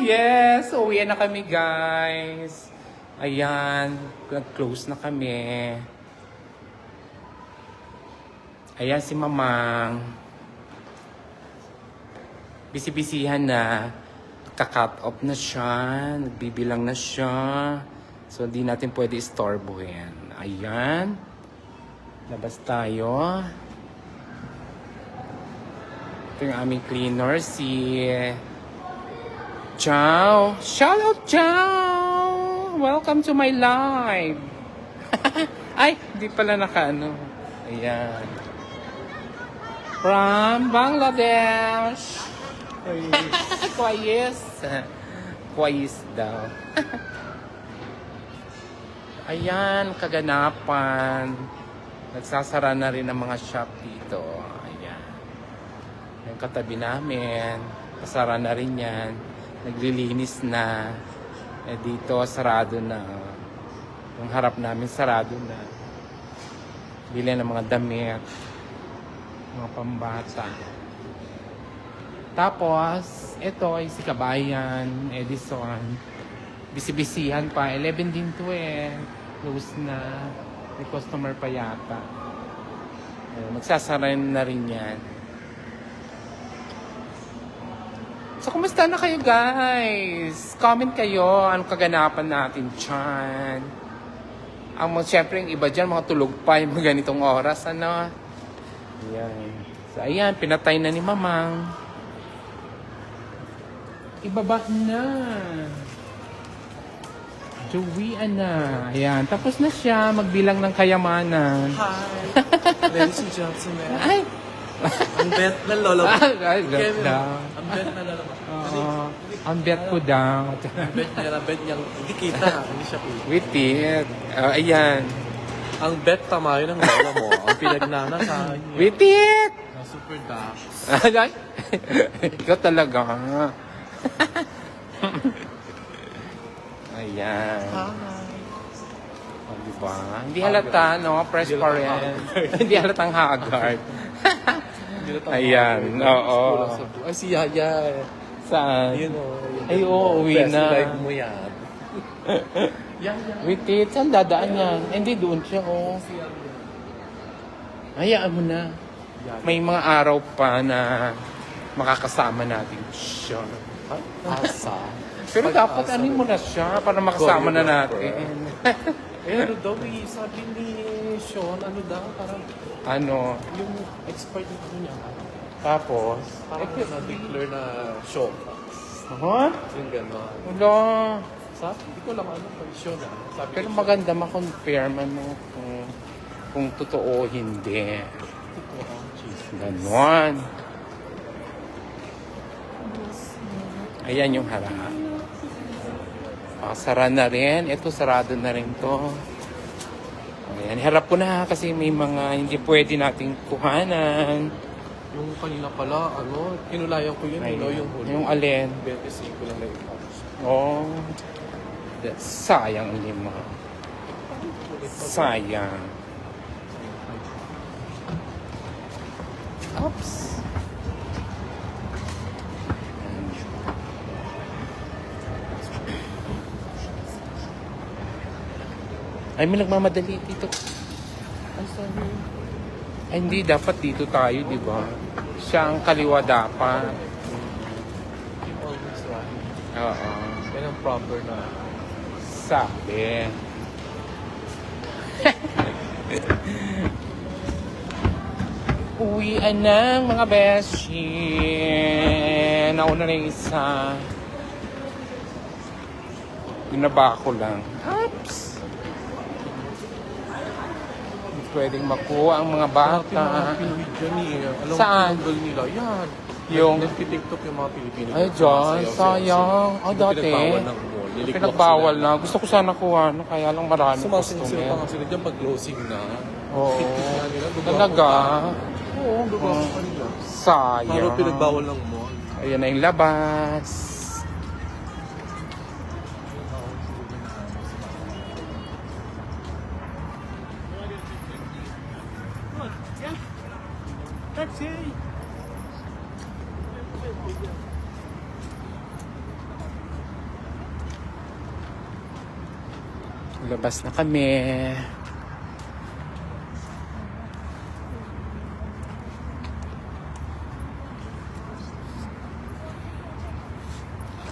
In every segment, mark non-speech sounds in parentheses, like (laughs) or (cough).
yes! Uwi na kami, guys. Ayan, nag-close na kami. Ayan si Mamang. Bisibisihan na. Kakat off na siya. Nagbibilang na siya. So, hindi natin pwede istorbohin. Ayan. Labas tayo. Ito yung aming cleaner, si Ciao! Shout out, Ciao! Welcome to my live! (laughs) Ay, hindi pala naka-ano. Ayan. From Bangladesh! Kwayes! (laughs) Kwayes daw. Ayan, kaganapan. Nagsasara na rin ang mga shop dito. Ayan. Yung katabi namin, kasara na rin yan. Naglilinis na. Eh dito, sarado na. Yung harap namin, sarado na. Bili ng mga damit. Mga pambata. Tapos, ito ay si Kabayan, Edison. Bisibisihan pa. 11 din to eh. Close na. May customer pa yata. Eh, Magsasara na rin yan. So, kumusta na kayo guys? Comment kayo. Anong kaganapan natin dyan? Ang mga, syempre, yung iba dyan, mga tulog pa yung mga ganitong oras. Ano? Ayan. So, ayan, pinatay na ni Mamang. Ibaba na. Jowian na. Ayan, tapos na siya magbilang ng kayamanan. Hi, ladies and gentlemen. Ay! Ang bet na lola mo. Ay, daw. Ang bet na. Oo. Ang bet ko daw. Ang bet niya, ang bet niya, hindi kita, hindi siya kita. Witit. Uh, ayan. Ang bet tamayo ng lola mo, ang pinagnanasahan niya. Witit! Na super dash. Ay, ikaw talaga. Ayan. Oh, diba? Hindi halata, no? Press pa rin. Hindi halatang haggard. Na tama. Ayan, oo. Sa Ay, si Yaya. Eh. Saan? Ayun o. yun Ay, oo, uwi Best na. life mo yan. (laughs) Yaya. Witit, saan dadaan yan? Hindi, doon siya, oh. Hayaan mo na. May mga araw pa na makakasama natin siya. Asa. (laughs) Pero dapat ano mo na siya para makasama na natin. (laughs) Eh, ano daw eh, sabi ni Sean, ano daw, parang ano, yung expert na ano niya, tapos, parang eh, na-declare na show. huh? Yung gano'n. Wala. Sabi, hindi ko lang ano kung Sean ah. Sabi Pero maganda ma-confirm ano kung, kung totoo o hindi. totoo. Ganon. Ayan yung harap. Ah, sara na rin. Ito, sarado na rin to. Ayan, harap ko na kasi may mga hindi pwede nating kuhanan. Yung kanina pala, ano, kinulayan ko yun, Ayun. yung huli. Yung alin. 25 ko lang na i-post. Oh, sayang lima. Sayang. Oops. Ay, may nagmamadali dito. Ay, sorry. Ay, hindi. Dapat dito tayo, di ba? Siya ang kaliwa dapat. Always right. Oo. Yan ang proper na. Sabi. (laughs) Uwian ng mga beshi. Nauna na yung isa. Binaba ko lang. Oops! Hindi pwedeng makuha ang mga bata. Mga Pinoy dyan eh. Alam Saan? mo, yung nila, yan. Yung- Nagtitiktok yung mga Pilipino. Ay, dyan. Sayang. Ah, dati. Pinagbawal na. Gusto ko sana kuha. No? Kaya lang marami Sumasinsil pa nga sila dyan pag closing na. Oo. Talaga. Oo, gagawa pa nila. Sayang. Pero pinagbawal ng mall. Ayan na yung labas. Labas na kami.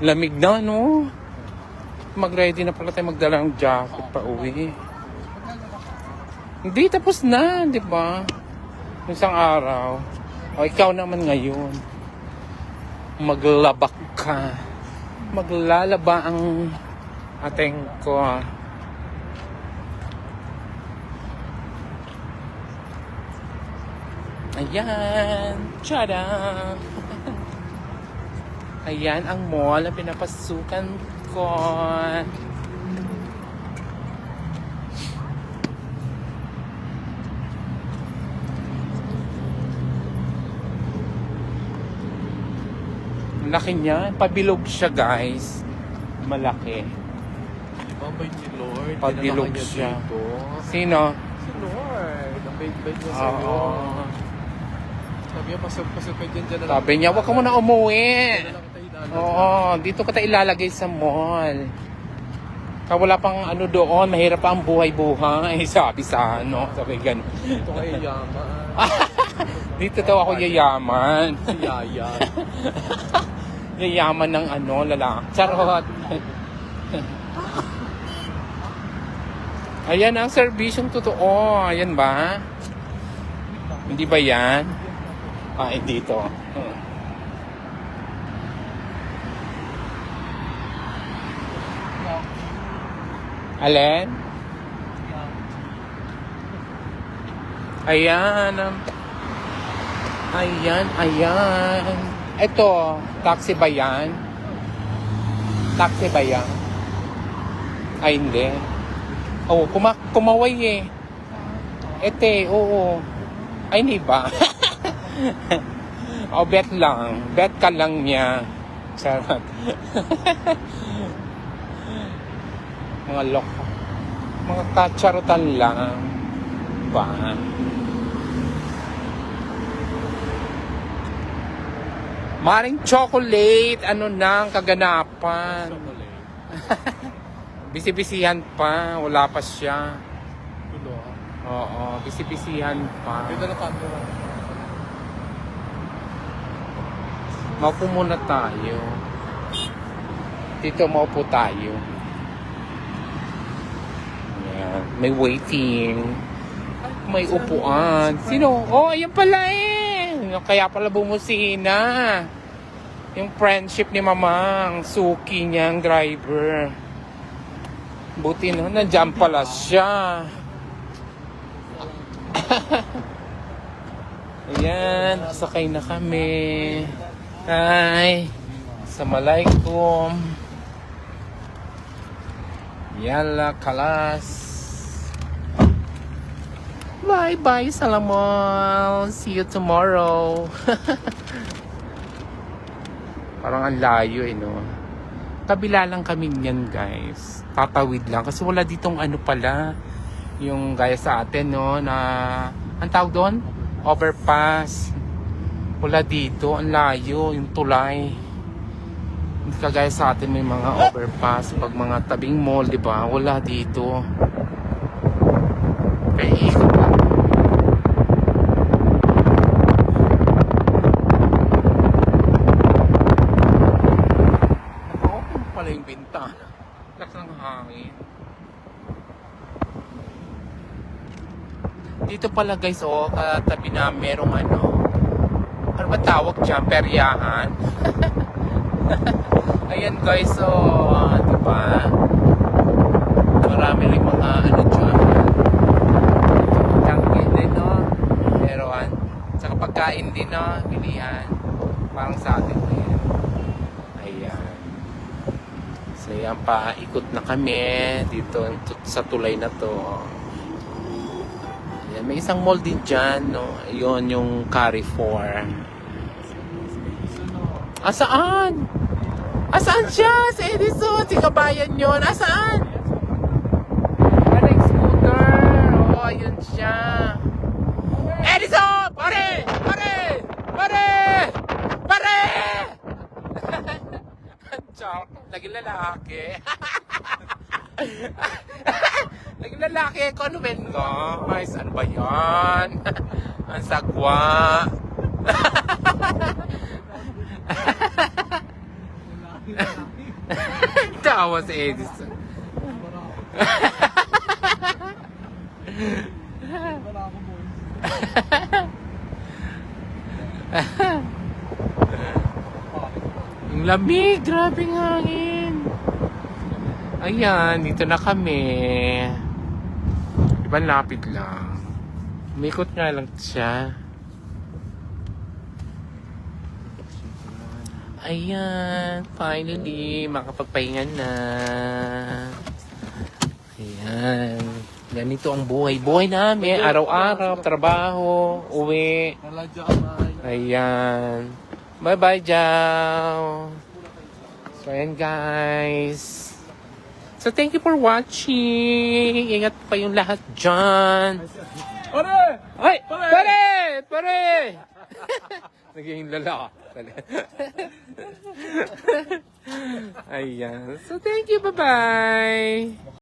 Lamig na, no? Mag-ready na pala tayo magdala ng jacket pa uwi. Hindi, tapos na, di ba? Isang araw. O, ikaw naman ngayon. Maglabak ka. Maglalaba ang ateng ko. Ayan. Tada! (laughs) Ayan ang mall na pinapasukan ko. Laki niya. Pabilog siya, guys. Malaki. Mabait ni Lord. Niya siya. dito. Sino? Si Lord. Ang bait-bait niya sa'yo. Oo. Sabi niya, pasok-pasok ka dyan, dyan na. Sabi niya, huwag ka muna umuwi. Oo, dito ka tayo ilalagay sa mall. Wala pang ano doon, mahirap pa ang buhay-buhay. (laughs) Sabi sa ano, sabi ganun. Ito kay Yama. (laughs) Dito daw ako yayaman. Si Yaya. (laughs) Yayaman ng ano, lalaki. Charot. Ayan ang serbisyong totoo. Ayan ba? Hindi ba yan? Ah, hindi to. Alin? Ayan. Ayan, ayan. Ito, taxi ba yan? Taxi ba yan? Ay, hindi. Oh, kuma kumaway eh. Ete, oo. Ay, hindi ba? (laughs) oh, bet lang. Bet ka lang niya. Charot. (laughs) Mga loko. Mga kacharutan lang. Ba? Maring chocolate, ano nang kaganapan. (laughs) Bisibisihan pa, wala pa siya. Tulo. Oo, bisibisihan pa. Dito na camera. Maupo muna tayo. Dito maupo tayo. Ayan, may waiting. May upuan. Sino? Oh, ayan pala eh. Kaya pala bumusina. Yung friendship ni Mamang, suki niya ang driver. Buti no, nandiyan pala siya. (laughs) Ayan, sakay na kami. Hi. Assalamualaikum. Yalla kalas. Bye bye Salamol. See you tomorrow. Parang ang layo eh no. Kabila lang kami niyan guys. Tatawid lang kasi wala ditong ano pala yung gaya sa atin no na ang tawag doon overpass wala dito ang layo yung tulay hindi kagaya sa atin may mga overpass pag mga tabing mall di ba wala dito kaya ikot lang naka-open pala yung bintana lakas ng hangin dito pala guys oh katabi na merong ano ano ba tawag dyan peryahan (laughs) Ayan guys, so, uh, di ba? Marami rin mga ano dyan. Tangke din, no? Meron. Tsaka pagkain din, no? Bilihan. Parang sa atin din. Ayan. So, yan pa. Ikot na kami dito t- sa tulay na to. May isang mall din dyan, no? Yun, yung Carrefour. Ah, saan? Asaan siya? Si Edison, si kabayan yun. Asaan? Parang scooter. Oo, ayun siya. Edison! Pare! Pare! Pare! Pare! (laughs) Chok, naging lalaki. (laughs) Lalaki, konvento. Ay, saan ba yan? (laughs) Ang sagwa. (laughs) Tawa si Edison. (laughs) Ang lamig, grabe ng hangin. Ayan, dito na kami. Diba lang. Umikot nga lang siya. Ayan, finally, makapagpahinga na. Ayan. Ganito ang buhay. Buhay namin, araw-araw, trabaho, uwi. Ayan. Bye-bye, Jao. So, ayan, guys. So, thank you for watching. Ingat pa yung lahat dyan. Pare! Ay! Pare! Pare! Pare! (laughs) Naging lala. (laughs) Ayan. So, thank you. Bye-bye.